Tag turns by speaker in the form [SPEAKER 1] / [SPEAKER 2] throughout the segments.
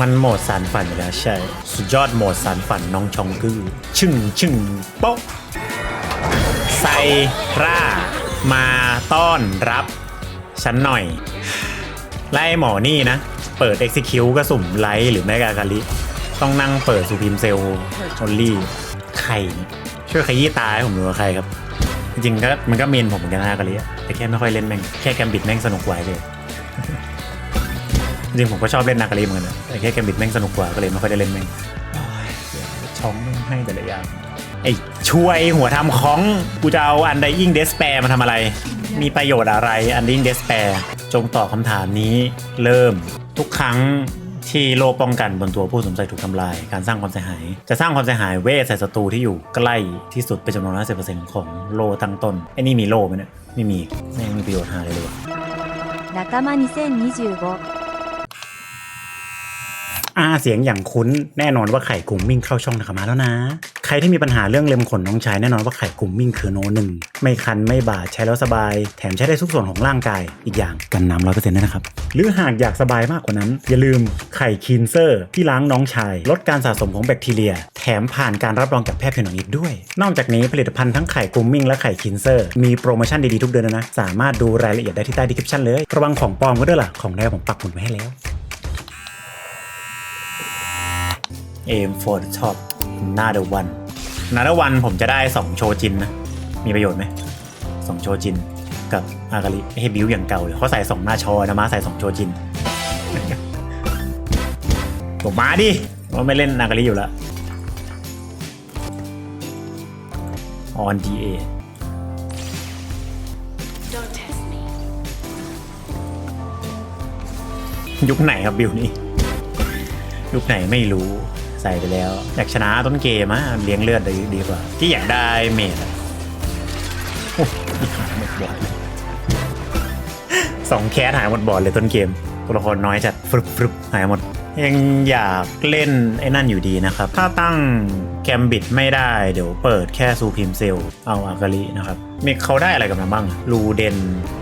[SPEAKER 1] มันโหมดสารฝันอยู่แล้วใช่ สุดยอดโหมดสารฝันน้องชองกือชึ่งชึ่งโป๊ะไซร่า มาต้อนรับฉันหน่อย ไล่หมอนี่นะ เปิด Execute ก็สุ่มไลท์หรือแม่กากาลิ ต้องนั่งเปิดซูพิมเซลออลลี่ใครช่วยขยี้ตาให้ผมดูว่าใครครับ จริงๆก็มันก็เมนผมเหมือนกันนะกาลิอะแต่แค่ไม่ค่อยเล่นแม่ง แค่แกมบิดแม่งสนุกกว่าเลย จริงๆผมก็ชอบเล่นนากาลีเหมือนกันนะแต่แค่แกมบิดแม่งสนุกกว่าก็เลยไม่ค่อยได้เล่นแม่งโอ้ยเสียช่องแม่งให้แต่ละอย่างไอ้ช่วยหัวทำของกูจะเอาอันไดอิงเดสแปร์มาทำอะไร มีประโยชน์อะไรอันไดอิงเดสแปร์จงตอบคำถามนี้เริ่มทุกครั้งที่โลป้องกันบนตัวผู้สวมใส่ถูกทำลาย การสร้างความเสียหาย จะสร้างความเสียหายเวทใส่ศัตรูที่อยู่ใกล้ที่สุดเป็นจำนวน50%ของโลตั้งต้นไอ้นี่มีโลไหมเนี่ยไม่มีแม่งมีประโยชน์หาเลยเลยวะ
[SPEAKER 2] 仲間2025
[SPEAKER 1] อาเสียงอย่างคุ้นแน่นอนว่าไข่กุ้งมิ่งเข้าช่องนะครับมาแล้วนะ ใครที่มีปัญหาเรื่องเล็มขนน้องชายแน่นอนว่าไข่กุ้งมิ่งคือโนหนึ่งไม่คันไม่บาดใช้แล้วสบาย แถมใช้ได้ทุกส่วนของร่างกาย อีกอย่างกันน้ำร้อยเปอร์เซ็นต์นะครับ หรือหากอยากสบายมากกว่านั้น อย่าลืมไข่คีนเซอร์ ที่ล้างน้องชาย ลดการสะสมของแบคทีเรีย แถมผ่านการรับรองจากแพทย์ผิวหนังอีกด้วย นอกจากนี้ผลิตภัณฑ์ทั้งไข่กุ้งมิ่งและไข่คีนเซอร์มีโปรโมชั่นดีๆทุกเดือนนะสามารถดูรายละเอียดได้ที่ใต้ดีคริปชั่นเลยระวังของปลอมก็ด้วยล่ะของแท้ผมปักหมุดไว้ให้แล้ว aim for the top another one another one ผมจะได้ 2 โชจินนะ มีประโยชน์ไหมสองโชจิน กับอากาลิไม่ให้บิวอย่างเก่าเลยเขาใส่ 2 หน้าชอนะมาใส่ 2 โชจินผมมาดิว่าไม่เล่นอากาลิอยู่แล้ว on DA
[SPEAKER 3] Don't test me.
[SPEAKER 1] ยุคไหนครับบิวนี่ยุคไหนไม่รู้ ใส่ไปแล้ว อยากชนะต้นเกมอะเลี้ยงเลือดดีดีกว่า ที่อยากได้เมดอะโอ้ยหายหมดบอดเลยสองแคสหายหมดบอดเลยต้นเกมตัวละครน้อยจัดฟรึบฟรึบหายหมด ยังอยากเล่นไอ้นั่นอยู่ดีนะครับ ถ้าตั้งแกมบิดไม่ได้เดี๋ยวเปิดแค่ซูพิมเซล เอาอากาลินะครับมีเขาได้อะไรกับมันบ้างลูเดน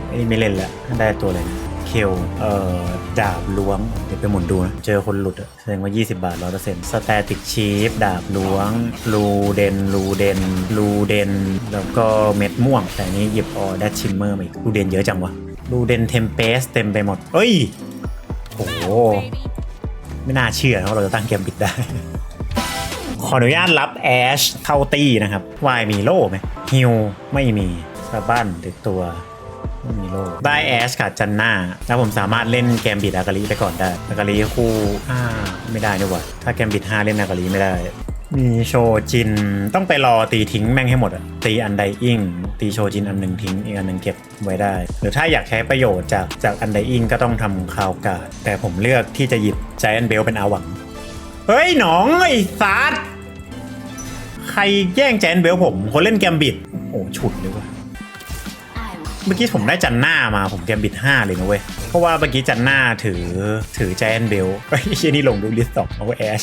[SPEAKER 1] ไอ้นี่ไม่เล่นแล้วได้ตัวอะไรนะ เคลเอ่อดาบล้วง เดี๋ยวไปหมุนดูนะ เจอคนหลุดอะแสดงว่า 20 บาท100%สแตติกชีฟดาบล้วงลูเดนลูเดนลูเดน แล้วก็เม็ดม่วง แต่อันนี้หยิบออดัชชิมเมอร์มาอีกลูเดนเยอะจังวะลูเดนเทมเปสเต็มไปหมด เอ้ย โอ้โห ไม่น่าเชื่อนะว่าเราจะตั้งเกมบิดได้ ขออนุญาตรับแอชเข้าตี้นะครับวายมีโล่ไหมฮิวไม่มีสะบั้นติดตัว ไม่มีโล่ได้แอชกับจันน่าแล้วผมสามารถเล่นแกมบิดอากาลีไปก่อนได้อากาลีคู่อ่าไม่ได้ดีกว่าถ้าแกมบิด5เล่นอากาลีไม่ได้ มีโชจินต้องไปรอตีทิ้งแม่งให้หมดอะตีอันใดอิงตีโชจินอันหนึ่งทิ้งอีกอันหนึ่งเก็บไว้ได้ หรือถ้าอยากใช้ประโยชน์จากจากอันใดอิงก็ต้องทำคาวการ์ดแต่ผมเลือกที่จะหยิบใจแอนเบลเป็นอาหวังเฮ้ยหนองไอ้สัตว์ใครแย่งแจนเบลผมคนเล่นแกมบิดโอ้ฉุดเลยว่ะ
[SPEAKER 3] I will
[SPEAKER 1] เมื่อกี้ผมได้จันหน้ามาผมแกมบิด 5 เลยนะเว้ย เพราะว่าเมื่อกี้จันหน้าถือถือแจนเบลไอ้ยนี่ลงดูลิสต์สองเอาแอช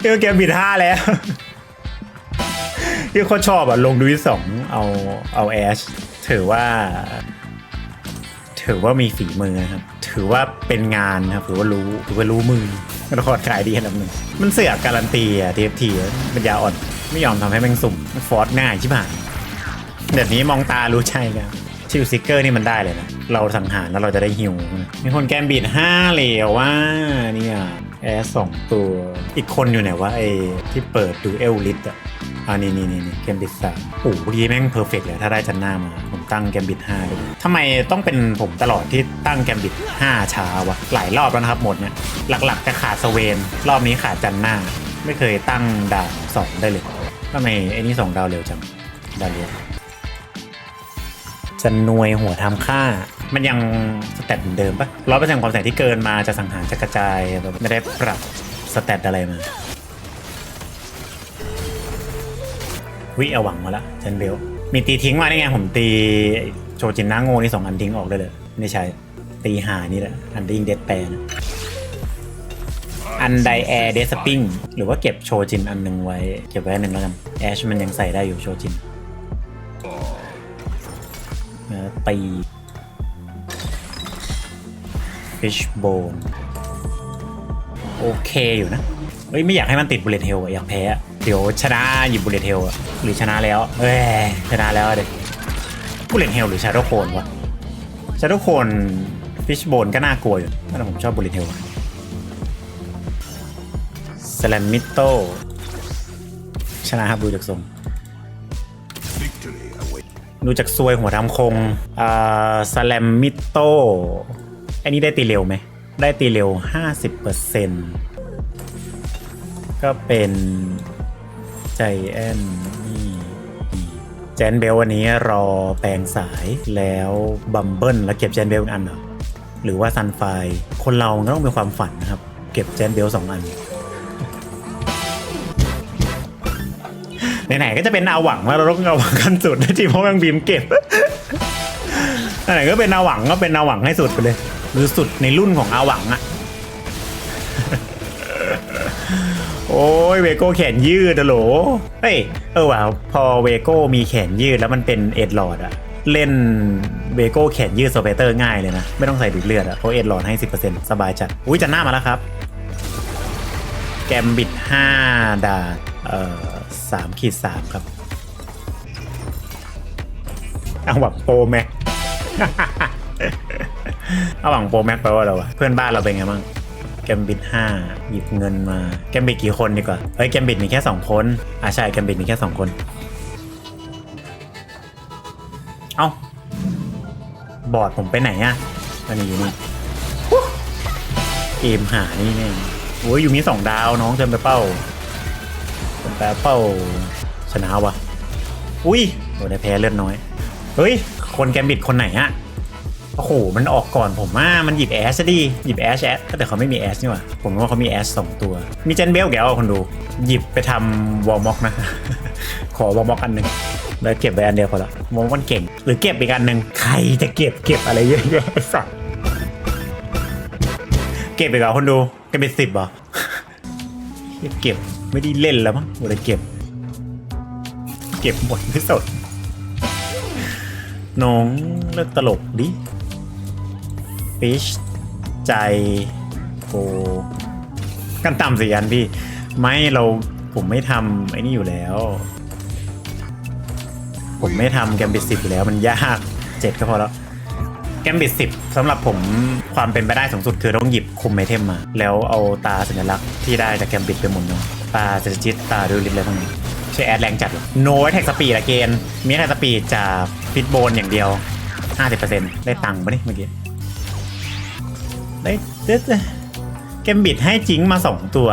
[SPEAKER 1] เดี๋ยวแกมบิด 5 แล้วที่เขาชอบอะลงดูลิสต์สองเอาเอาแอชถือว่า ถือว่ามีฝีมือครับ ถือว่าเป็นงานครับถือว่ารู้ถือว่ารู้มือละครขายดีขนาดนึงมันเสือกการันตีอะทีเอฟทีปัญญาอ่อนไม่ยอมทำให้แม่งสุ่มฟอร์สง่ายชิบหาย เดี๋ยวนี้มองตารู้ใจกันชิลซิกเกอร์นี่มันได้เลยนะ เราสังหารแล้วเราจะได้ฮิวมีคนแกมบีดห้าเหลวว่าเนี่ยแอสสองตัว อีกคนอยู่ไหนวะไอ้ที่เปิดดูเอลลิสอะอ่านี่นี่นี่แกมบิดสามโอ้โหดีแม่งเพอร์เฟกเลยถ้าได้จันหน้ามา ผมตั้งแกมบิดห้าเลยทำไมต้องเป็นผมตลอดที่ตั้งแกมบิดห้าช้าวะ หลายรอบแล้วนะครับหมดเนี่ย หลักๆจะขาดสเวน รอบนี้ขาดจันหน้า ไม่เคยตั้งดาวสองได้เลยทำไมไอ้นี่สองดาวเร็วจังดาวเร็ว จะนวยหัวทำค่า มันยังสเตตเหมือนเดิมปะร้อยเปอร์เซ็นต์ความแสงที่เกินมาจะสังหารจะกระจายแบบไม่ได้ปรับสเตตอะไรมาวิเอาหวังมาละเจนเบลมีตีทิ้งมาได้ไงผมตีโชจินนาโง่นี่สองอันทิ้งออกได้เลยไม่ใช่ตีหานี่แหละอันดิ้งเดดแปนอันไดแอร์เดสปิ้งหรือว่าเก็บโชจินอันหนึ่งไว้ เก็บไว้อันหนึ่งแล้วกันแอชมันยังใส่ได้อยู่โชจิน ตีฟิชโบนโอเคอยู่นะเฮ้ยไม่อยากให้มันติดบุลเลตเฮลอยากแพ้เดี๋ยวชนะหยิบบุลเลตเฮลหรือชนะแล้วเอ้ยชนะแล้วเด็กบุลเลตเฮลหรือชาร์โดโคนวะชาร์โดโคนฟิชโบนก็น่ากลัวอยู่แต่ผมชอบบุลเลตเฮลสแลมมิโตชนะครับดูจากทรง ดูจากซวยหัวทำคงอ่าสแลมมิโตอันนี้ได้ตีเร็วไหม ได้ตีเร็ว 50%ก็เป็นใจแอนนี่แจนเบลวันนี้รอแปลงสายแล้วบัมเบิลแล้วเก็บแจนเบลอันเหรอหรือว่าซันไฟคนเราก็ต้องมีความฝันนะครับ เก็บแจนเบลสองอัน ไหนๆก็จะเป็นอาหวังว่าเราต้องเอาหวังกันสุดนะจริงเพราะแมงบีมเก็บไหนๆก็เป็นอาหวังก็เป็นอาหวังให้สุดไปเลยหรือสุดในรุ่นของอาหวังอะโอ้ยเวโก้แขนยืดอะโหลเฮ้ยเออว่ะพอเวโก้มีแขนยืดแล้วมันเป็นเอ็ดลอดอะเล่นเวโก้แขนยืดโซเปเตอร์ง่ายเลยนะ ไม่ต้องใส่ดูดเลือดอะเพราะเอ็ดลอดให้ 10%สบายจัด อุ้ยจันหน้ามาแล้วครับ แกมบิด 5 ดาดเอ่อ สามขีดสามครับ เอาหวังโปรแม็ก เอาหวังโปรแม็กแปลว่าอะไรวะเพื่อนบ้านเราเป็นไงบ้างแกมบิดห้าหยิบเงินมาแกมบิดกี่คนดีกว่าเฮ้ยแกมบิดมีแค่สองคนอ่าใช่แกมบิดมีแค่สองคน เอ้าบอร์ดผมไปไหนอะอันนี้อยู่นี่เกมหานี่เนี่ยโอ้ยอยู่มีสองดาวน้องเจมไปเป้า เจมไปเป้าชนะวะอุ้ยโอ้ได้แพ้เลือดน้อย เฮ้ย คนแกมบิดคนไหนอะโอ้โห มันออกก่อนผมอะมันหยิบแอชดิ หยิบแอชแอชแต่เขาไม่มีแอชนี่หว่า ผมว่าเขามีแอชสองตัว มีเจนเบลแกวคนดู หยิบไปทำวอลม็อกนะ ขอวอลม็อกอันหนึ่งแล้วเก็บไปอันเดียวพอละมองมันเก่ง หรือเก็บอีกอันหนึ่งใครจะเก็บเก็บอะไรเยอะๆไอ้สัเก็บไปกับคนดู เก็บเป็นสิบเหรอเก็บ ไม่ได้เล่นแล้วมั้งหมดเลยเก็บ เก็บหมดไม่สดน้องเลิกตลกดิฟิชใจโกกันต่ำสิอันพี่ ไม่เราผมไม่ทำไอ้นี่อยู่แล้ว ผมไม่ทำแกมบิดสิบอยู่แล้วมันยากเจ็ดก็พอแล้วแกมบิดสิบสำหรับผมความเป็นไปได้สูงสุดคือต้องหยิบคุมไอเทมมา แล้วเอาตาสัญลักษณ์ที่ได้จากแกมบิดไปหมุนเนาะ ตาเซจิตตาดูริบอะไรพวกนี้ใช้แอดแรงจัดโน้ตแท็กสปีดอะเกนมีแท็กสปีดจากฟิตโบนอย่างเดียว 50%ได้ตังค์ปะนี่เมื่อกี้ได้เด็ดแกมบิดให้จิงมาสองตัว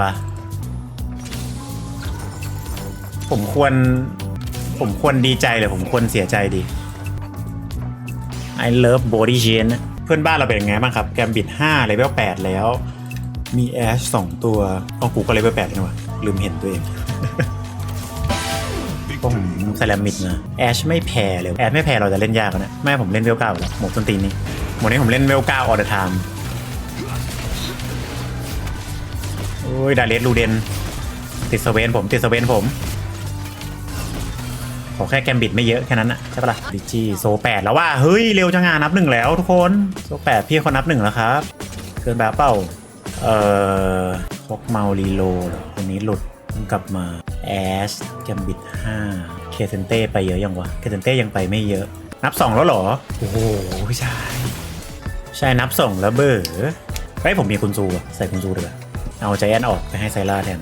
[SPEAKER 1] ผมควร ผมควรดีใจหรือผมควรเสียใจดี I love body chain นะเพื่อนบ้านเราเป็นยังไงบ้างครับ แกมบิด5เลเวล8แล้ว มีแอช2ตัวเอากูก็เลเวล8นี่หว่า ลืมเห็นตัวเองผมสแลมมิดนะแอชไม่แพ้เลยแอชไม่แพ้เราจะเล่นยากนะแม่ผมเล่นเวลเก้าแล้วหมดต้นตีนนี้หมดนี้ผมเล่นเวลเก้าออเดอร์ไทม์โอ้ยดาเลสลูเดนติดสเวนผมติดสเวนผมขอแค่แกมบิดไม่เยอะแค่นั้นอะใช่ปะล่ะดิจีโซแปดแล้วว่า เฮ้ย เร็วจังงานนับหนึ่งแล้วทุกคน โซแปดพี่เขานับหนึ่งแล้วครับ เกินแบบเป้า เอ่อ พกเมารีโลเหรอวันนี้หลุดกลับมาแอชแกมบิดห้าเคเซนเต้ไปเยอะยังวะเคเซนเต้ยังไปไม่เยอะ นับสองแล้วหรอ โอ้โหใช่ใช่นับสองแล้วเบอร์ไอ้ยผมมีคุณซูอะใส่คุณซูเดีกว่าเอาใจแอนออกไปให้ไซล่าแทน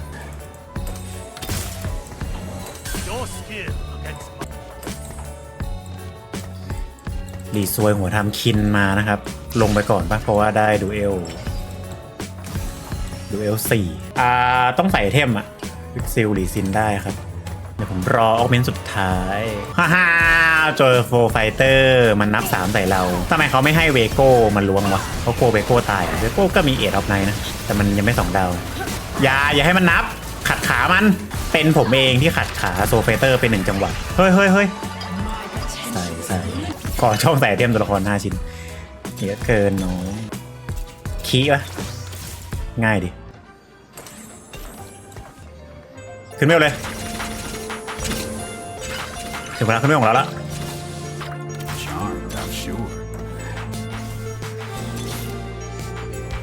[SPEAKER 1] รีซวยหัวทำคินมานะครับ ลงไปก่อนปะเพราะว่าได้ดูเอล ดูเอลสี่อ่าต้องใส่เทมอะวิกซิลหรีซินได้ครับ เดี๋ยวผมรอออกเมนสุดท้าย ฮ่าฮ่าเจอโฟไฟเตอร์มันนับ 3 ใส่เราทำไมเขาไม่ให้เวโก้มันล้วงวะเขาโกลัวเวโก้ตายเวโก้ก็มีเอทออฟไนนะ แต่มันยังไม่ 2 ดาว อย่า อย่าให้มันนับ ขัดขามัน เป็นผมเองที่ขัดขาโซเฟเตอร์เป็นหนึ่งจังหวะ เฮ้ยเฮ้ยเฮ้ยใส่ใส่ขอช่องใส่เทมตัวละคร5ชิ้นเยอะเกินน้องคีปะง่ายดิ ขึ้นไม่เอาเลยถึงเวลาขึ้นไม่ของเราล้ว
[SPEAKER 4] charmed, I'm sure.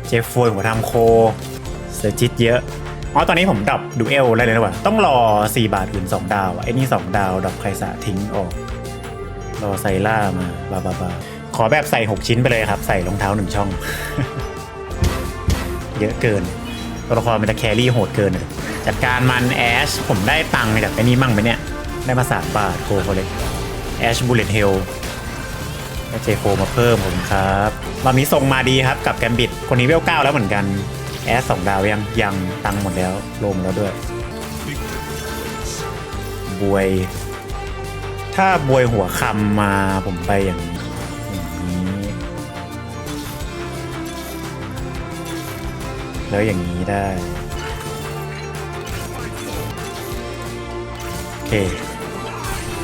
[SPEAKER 1] เจฟฟวยหัวทำโคเซอร์จิตเยอะอ๋อตอนนี้ผมดับดูเอลอะไรเลยนะวะต้องรอ 4 บาทอื่น 2 ดาวไอ้นี่ 2 ดาวดับไคสะทิ้งออก รอไซล่ามาบาบาบาขอแบบใส่ 6 ชิ้นไปเลยครับ ใส่รองเท้าหนึ่งช่อง เยอะเกิน ตัวละครมันจะแครี่โหดเกินอะจัดการมันแอชผมได้ตังค์จากไอ้นี่มั่งไหมเนี่ย ได้มาสามบาทโคโคเล็กแอชบูเลตเฮลได้เจโคมาเพิ่มผมครับรอบนี้ส่งมาดีครับกับแกมบิดคนนี้เวลเก้าแล้วเหมือนกันแอสสองดาวยังยังตังค์หมดแล้วลงแล้วด้วยบวย ถ้าบวยหัวคำมาผมไปอย่าง แล้วอย่างนี้ได้เค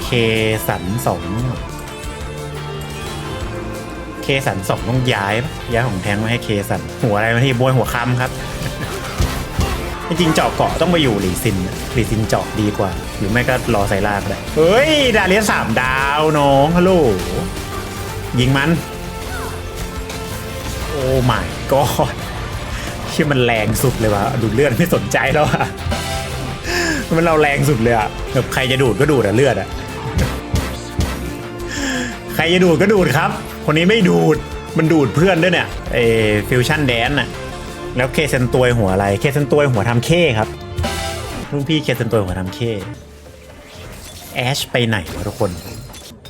[SPEAKER 1] เคสันสองเคสันสองต้องย้ายปะย้ายของแทงมาให้เคสัน หัวอะไรมาที่บวยหัวคำครับจริงเจาะเกาะต้องไปอยู่หลีซินอะหลีซินเจาะดีกว่า หรือไม่ก็รอใส่ลากได้เฮ้ย ดาเลียสามดาวน้องฮัลโหลยิงมัน โอ้ my god ที่มันแรงสุดเลยวะดูดเลือดไม่สนใจแล้วอะมันเราแรงสุดเลยอะแบบใครจะดูดก็ดูดอะเลือดอะใครจะดูดก็ดูดครับ คนนี้ไม่ดูดมันดูดเพื่อนด้วยเนี่ยเอฟิวชั่นแดนอะแล้วเคเซนตัวยหัวอะไรเคเซนตัวยหัวทำเคครับรุ่นพี่เคเซนตัวยหัวทำเคแอชไปไหนวะทุกคน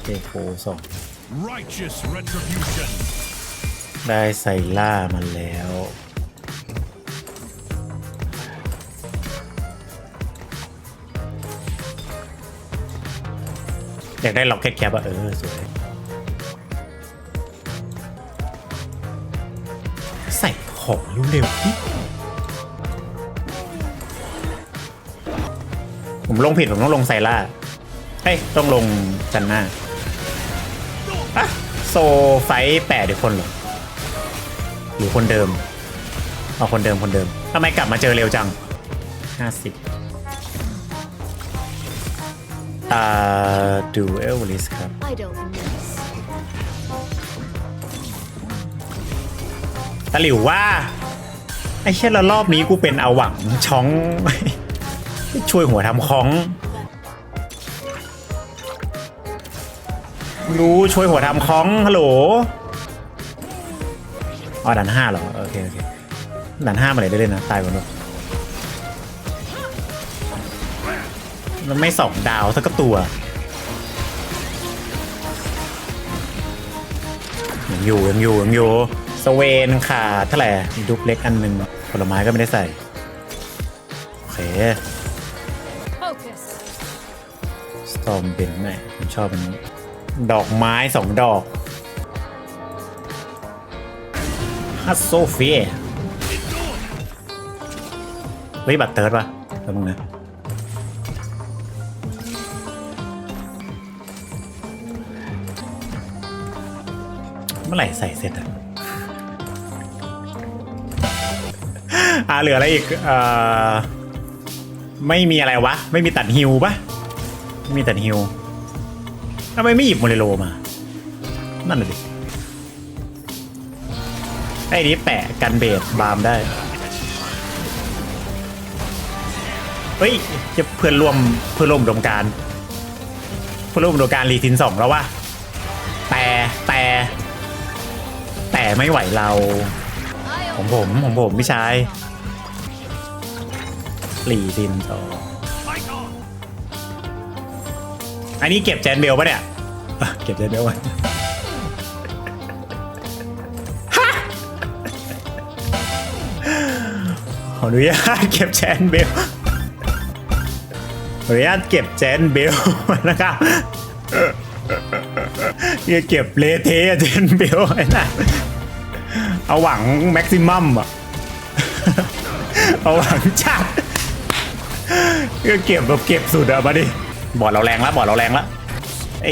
[SPEAKER 1] เคโฟสอง
[SPEAKER 4] Righteous retribution.
[SPEAKER 1] ได้ไซล่ามันแล้ว อยากได้ล็อกเก็ตแคปอะเออสวย ใส่ของเร็วๆดิผมลงผิด ผมต้องลงไซล่าเฮ้ย ต้องลงจันหน้าอะโซไฟแปดเดี๋ยวคนเหรอหรือคนเดิม เอาคนเดิมคนเดิมทำไมกลับมาเจอเร็วจัง50 อ่าดูเอลลิสครับ ตะหลิวว่า ไอ้เช่นละรอบนี้กูเป็นเอาหวังช้อง ช่วยหัวทำคล้องรู้ช่วยหัวทำคล้องฮัลโหลอ๋อด่านห้าเหรอ โอเค โอเคด่านห้ามาไหนได้เล่นะ ตายก่อนด้วย มันไม่สองดาวสักตัวยังอยู่ยังอยู่ยังอยู่สเวนขาดเท่าไหร่ดุกเล็กอันหนึ่งผลไม้ก็ไม่ได้ใส่ โอเค
[SPEAKER 3] Focus.
[SPEAKER 1] สตอมเป็นไหมผมชอบอันนี้ ดอกไม้สองดอกฮัสโซเฟียเฮ้ยบัตรเติร์ดปะแล้วมึงนะ เมื่อไหร่ใส่เสร็จอะอ่าเหลืออะไรอีกเอ่อไม่มีอะไรวะ ไม่มีตัดฮิวปะไม่มีตัดฮิวทำไมไม่หยิบโมเรโลมา นั่นเลยดิไอ้นี้แปะกันเบสบาร์มได้ เฮ้ยจะเพื่อนร่วมเพื่อนร่วมอุดมการ เพื่อนร่วมอุดมการรีทินสองแล้ววะแต่แต่แต่ ไม่ไหวเราของผมของผมพี่ชายรีทินสออันนี้เก็บแจนเบลปะเนี่ย เก็บแจนเบลวะขออนุญาตเก็บแจนเบลขออนุญาตเก็บแจนเบลนะครับอย่าเก็บเลเทอะแจนเบลไว้นะ เอาหวังแม็กซิมัมอะเอาหวังจัดก็เก็บแบบเก็บสุดอะมาดิบอดเราแรงแล้วบอดเราแรงแล้วไอ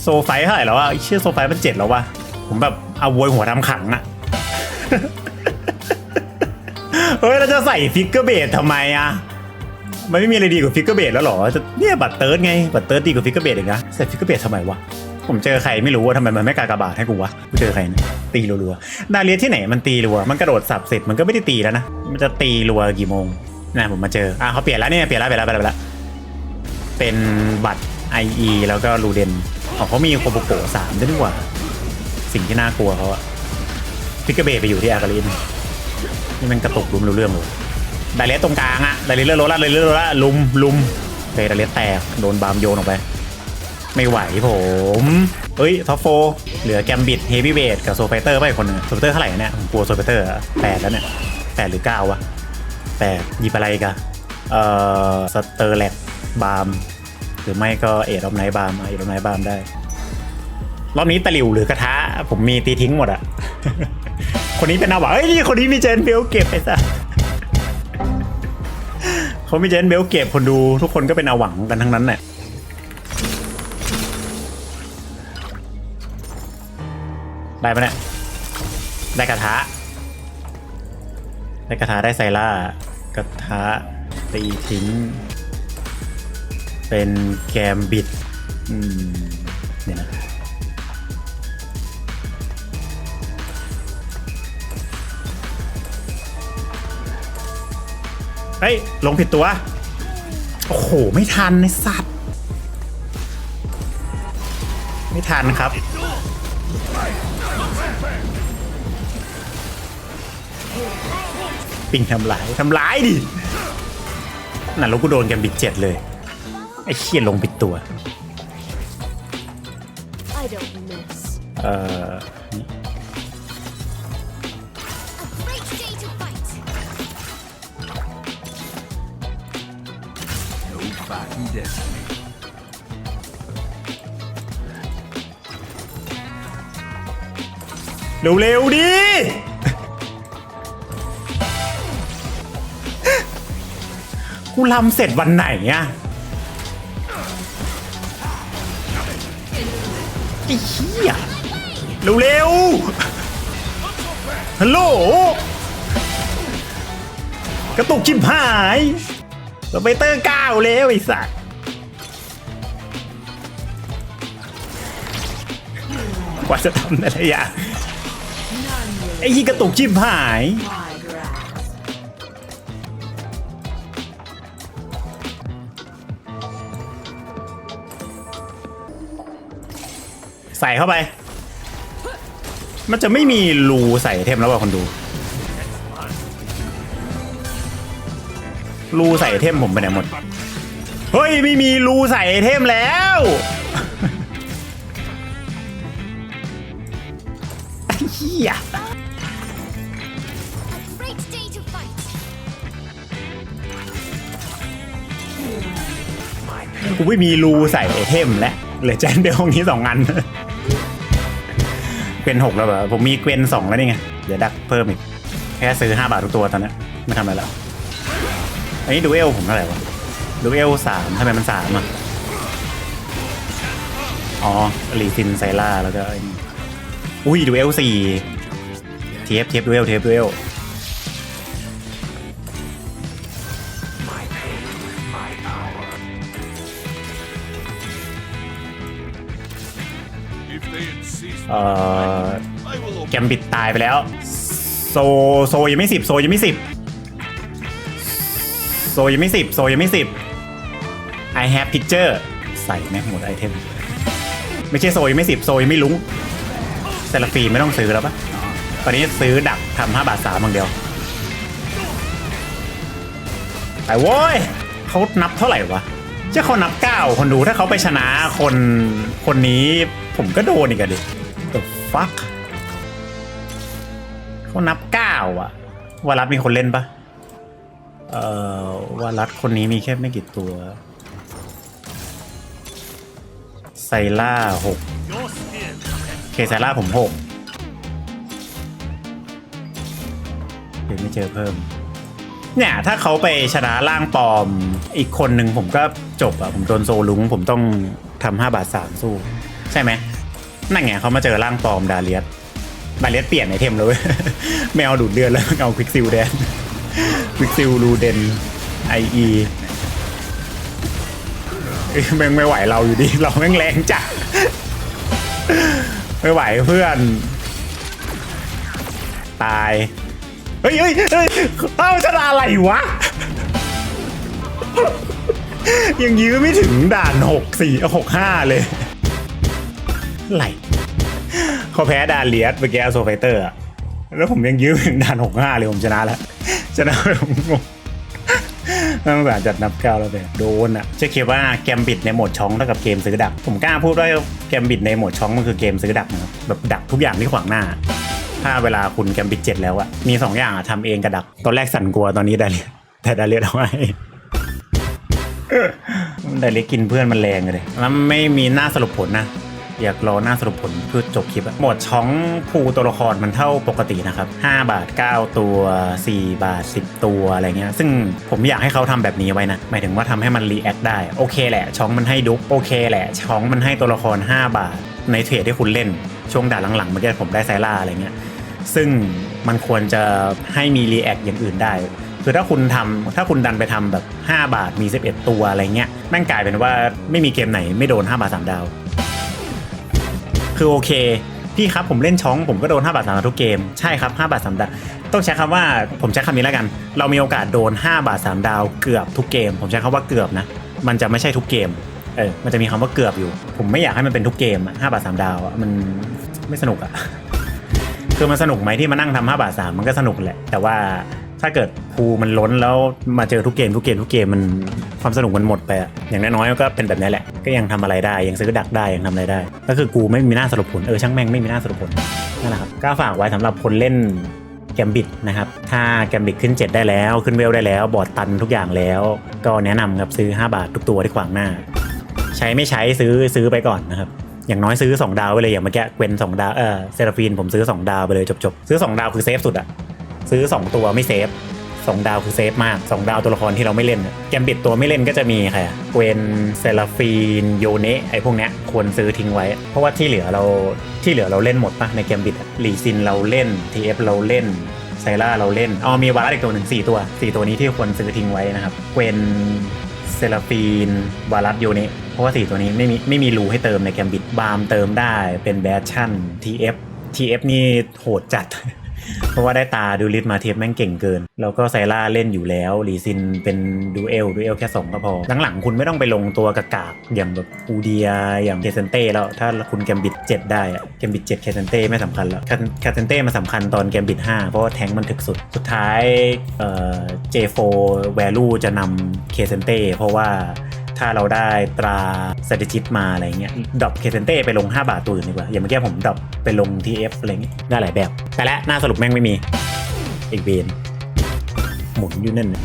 [SPEAKER 1] โซไฟเท่าไหร่แล้ววะเชื่อโซไฟมันเจ็ดแล้ววะผมแบบเอาโวยหัวทำขังอะเฮ้ยเราจะใส่ฟิกเกอร์เบดทำไมอะมันไม่มีอะไรดีกว่าฟิกเกอร์เบดแล้วหรอจะเนี่ยบัตรเติร์ดไงบัตรเติร์ดดีกว่าฟิกเกอร์เบดอีกนะใส่ฟิกเกอร์เบดทำไมวะ ผมเจอใครไม่รู้ว่าทำไมมันไม่กากบาทให้กูวะกูเจอใครเนี่ยตีรัวๆดาเลียที่ไหนมันตีรัวมันกระโดดสับเสร็จมันก็ไม่ได้ตีแล้วนะมันจะตีรัวกี่โมงนะผมมาเจออะเขาเปลี่ยนแล้วเนี่ยเปลี่ยนแล้วเปลี่ยนแล้วเปลี่ยนแล้วเป็นบัตร IE แล้วก็รูเดนของเขามีโคโบโกะสามด้วยดีกว่าสิ่งที่น่ากลัวเขาอะพิกเกอร์เบย์ไปอยู่ที่อากาลินนี่มันกระตุกรุมรู้เรื่องเลยไดเลสตรงกลางอะไดเลสเลือดรถละไดเลสเลือดรถละลุมลุมเฟย์ไดเลสแตกโดนบามโยนออกไป ไม่ไหวผม เฮ้ยท็อปโฟเหลือแกมบิดเฮฟวี่เวทกับโซไฟเตอร์ไปคนหนึงโซไฟเตอร์เท่าไหร่เนี่ยผมกลัวโซไฟเตอร์แปดแล้วเนี่ยแปดหรือเก้าวะแปดหยิบอะไรกันเอ่อสเตอร์แลกบาร์มหรือไม่ก็เอ็ดออฟไนท์บาร์มเอ็ดออฟไนท์บาร์มได้ รอบนี้ตะหลิวหรือกระทะ ผมมีตีทิ้งหมดอะคนนี้เป็นอาหวะเอ้ยคนนี้มีเจนเบลเก็บไปซะเขามีเจนเบลเก็บคนดูทุกคนก็เป็นอาหวังกันทั้งนั้นแหละ ได้ปะเนี่ยได้กระทะได้กระทะได้ไซล่ากระทะตีทิ้ง เป็นแกมบิดอืมเดี๋ยนะเฮ้ยลงผิดตัว โอ้โห ไม่ทันในสัตว์ ไม่ทันครับ ปิงทำร้ายทำร้ายดินั่นแล้วกูโดนแกมบิดเจ็ดเลย ไอ้เชี่ยลงผิดตัว
[SPEAKER 3] I don't miss.
[SPEAKER 1] เอ่อ
[SPEAKER 3] A great day to fight.
[SPEAKER 4] No fighting destiny.
[SPEAKER 1] เร็วๆดิ กูลำเสร็จวันไหนอะไอ้เหี้ยเร็วๆฮัลโหลกระตุกชิบหายสเปเตอร์เก้าแล้วไอ้สัสกว่าจะทำแต่ละอย่างไอ้ยี่กระตุกชิบหาย ใส่เข้าไป มันจะไม่มีรูใส่เทมแล้วว่ะคนดู รูใส่เทมผมไปไหนหมด เฮ้ย ไม่มีรูใส่เทมแล้วไอ้เหี้ยกูไม่มีรูใส่ไอเทมแล้วเหลือแจนเบลนี้สองอัน เกวนหกแล้วเหรอผมมีเกวนสองแล้วนี่ไง เดี๋ยวดักเพิ่มอีก แค่ซื้อห้าบาททุกตัวตอนนี้ไม่ทำอะไรแล้ว อันนี้ดูเอลผมเท่าไหร่วะดูเอลสามทำไมมันสามอะ อ๋อรีซินไซล่าแล้วก็อ้นี่อุ้ยดูเอลสี่เทียบเทียบดูเอลเทียบดูเอล เอ่อแกมบิดตายไปแล้ว โซโซยังไม่สิบโซยังไม่สิบโซยังไม่สิบโซยังไม่สิบ I have picture ใส่แม่หมดไอเทม ไม่ใช่โซยังไม่สิบโซยังไม่ลุ้งเซลฟีไม่ต้องซื้อแล้วปะตอนนี้ซื้อดักทำห้าบาทสามอย่างเดียวแต่โว้ยเขานับเท่าไหร่วะเจ้าเขานับเก้าคนดูถ้าเขาไปชนะคนคนนี้ผมก็โดนอีกอะดิ fuck เขานับเก้าอะวารัตมีคนเล่นปะเอ่อวารัตคนนี้มีแค่ไม่กี่ตัว ไซล่าหกเคไซล่าผมหกเดี๋ยวไม่เจอเพิ่ม เนี่ย ถ้าเขาไปชนะล่างปลอมอีกคนหนึ่งผมก็จบอะผมโดนโซลุงผมต้องทำห้าบาทสามสู้ ใช่ไหม นั่นไงเขามาเจอร่างปลอมดาเลียสดาเลียสเปลี่ยนไอเทมเลยเว้ยแมวดูดเดือนแล้วเอาควิกซิลแดนควิกซิลรูเดนไออีแม่งไม่ไหวเราอยู่ดี เราแม่งแรงจัดไม่ไหวเพื่อน ตาย เฮ้ยเฮ้ยเฮ้ยเอ้าชนะอะไรวะ ยังยื้อไม่ถึงด่านหกสี่หกห้าเลยไหล เขาแพ้ด่านเลียสเมื่อกี้โซไฟเตอร์อะแล้วผมยังยื้อไปถึงด่านหกห้าเลยผมชนะแล้ว ชนะไปผมงงตั้งแต่จัดนับเก้าแล้วแบบโดนอะจะคิดว่าแกมบิดในโหมดช้องเท่ากับเกมซื้อดัก ผมกล้าพูดว่าแกมบิดในโหมดช้องมันคือเกมซื้อดักนะครับแบบดักทุกอย่างที่ขวางหน้า ถ้าเวลาคุณแกมบิดเจ็ดแล้วอะมีสองอย่างอะทำเองกับดัก ตอนแรกสั่นกลัวตอนนี้ได้เรียนแต่ได้เรียนเอาไว้แต่เล็กกินเพื่อนมันแรงเลยแล้วไม่มีหน้าสรุปผลนะ อยากรอหน้าสรุปผลเพื่อจบคลิปหมดช่องภูตัวละครมันเท่าปกตินะครับ 5 บาท 9 ตัว 4 บาท 10 ตัวอะไรเงี้ยซึ่งผมอยากให้เขาทำแบบนี้ไว้นะ หมายถึงว่าทำให้มันรีแอคได้ โอเคแหละช่องมันให้ดุ๊กโอเคแหละช่องมันให้ตัวละคร 5 บาท ในเทรดที่คุณเล่น ช่วงด่านหลังๆเมื่อกี้ผมได้ไซล่าอะไรเงี้ยซึ่งมันควรจะให้มีรีแอคอย่างอื่นได้คือถ้าคุณทำถ้าคุณดันไปทำแบบ 5 บาทมี 11 ตัวอะไรเงี้ยแม่งกลายเป็นว่าไม่มีเกมไหนไม่โดน 5 บาท 3 ดาว คือโอเค พี่ครับผมเล่นช้องผมก็โดน 5 บาท3ดาวทุกเกม ใช่ครับ 5 บาท3ดาวต้องใช้คำว่าผมใช้คำนี้แล้วกัน เรามีโอกาสโดน 5 บาท3ดาวเกือบทุกเกม ผมใช้คำว่าเกือบนะ มันจะไม่ใช่ทุกเกมเออมันจะมีคำว่าเกือบอยู่ ผมไม่อยากให้มันเป็นทุกเกมอะ5บาท3ดาวอะมันไม่สนุกอะคือมันสนุกไหมที่มานั่งทำ5บาท3มันก็สนุกแหละ แต่ว่า ถ้าเกิดภูมันล้นแล้วมาเจอทุกเกมทุกเกมทุกเกมมันความสนุกมันหมดไปอะอย่างน้อยๆก็เป็นแบบนี้แหละ ก็ยังทำอะไรได้ยังซื้อดักได้ยังทำอะไรได้ ก็คือกูไม่มีหน้าสรุปผลเออช่างแม่งไม่มีหน้าสรุปผลนั่นแหละครับก็ฝากไว้สำหรับคนเล่นแกมบิดนะครับ ถ้าแกมบิดขึ้น 7 ได้แล้ว ขึ้นเวลได้แล้ว บอร์ดตันทุกอย่างแล้ว ก็แนะนำครับซื้อ 5 บาททุกตัวที่ขวางหน้า ใช้ไม่ใช้ซื้อซื้อไปก่อนนะครับ อย่างน้อยซื้อ 2 ดาวไปเลยอย่างเมื่อกี้เกวน2ดาวเออเซราฟีนผมซื้อ 2 ดาวไปเลยจบๆ ซื้อ 2 ดาวคือเซฟสุดอะ ซื้อ 2 ตัวไม่เซฟ2ดาวคือเซฟมาก2ดาวตัวละครที่เราไม่เล่นแกมบิดตัวไม่เล่นก็จะมีใครอะเวนเซราฟีนโยเนะไอพวกเนี้ยควรซื้อทิ้งไว้ เพราะว่าที่เหลือเราที่เหลือเราเล่นหมดปะในแกมบิดลีซินเราเล่น TF เราเล่นไซล่าเราเล่นอ๋อมีวาระอีกตัวหนึ่งสี่ตัวสี่ตัวนี้ที่ควรซื้อทิ้งไว้นะครับเวนเซราฟีนวารัสโยเนะเพราะว่าสี่ตัวนี้ไม่มีไม่มีรูให้เติมในแกมบิดบาร์มเติมได้เป็นแบชชั่น TF TF นี่โหดจัด เพราะว่าได้ตาดูลิทมาเทียบแม่งเก่งเกิน แล้วก็ไซล่าเล่นอยู่แล้วลีซินเป็นดูเอลดูเอลแค่2ก็พอ หลังๆคุณไม่ต้องไปลงตัวกากาอย่างแบบอูเดียอย่างเคเซนเต้แล้วถ้าคุณแกมบิด7ได้อะแกมบิด7เคเซนเต้ไม่สำคัญแล้วเคเซนเต้มาสำคัญตอนแกมบิด5เพราะว่าแทงมันถึกสุดสุดท้ายเอ่อ J4 value จะนำเคเซนเต้เพราะว่าาเราได้ตราสถิติมาอะไรเงี้ยดรอปเคเซนเต้ไปลง 5 บาทตัวอื่นดีกว่า อย่างเมื่อกี้ผมดรอปไปลง TF อะไรเงี้ยได้หลายแบบ แต่และหน้าสรุปแม่งไม่มีอีกเวนหมุนอยู่นั่นน่ะ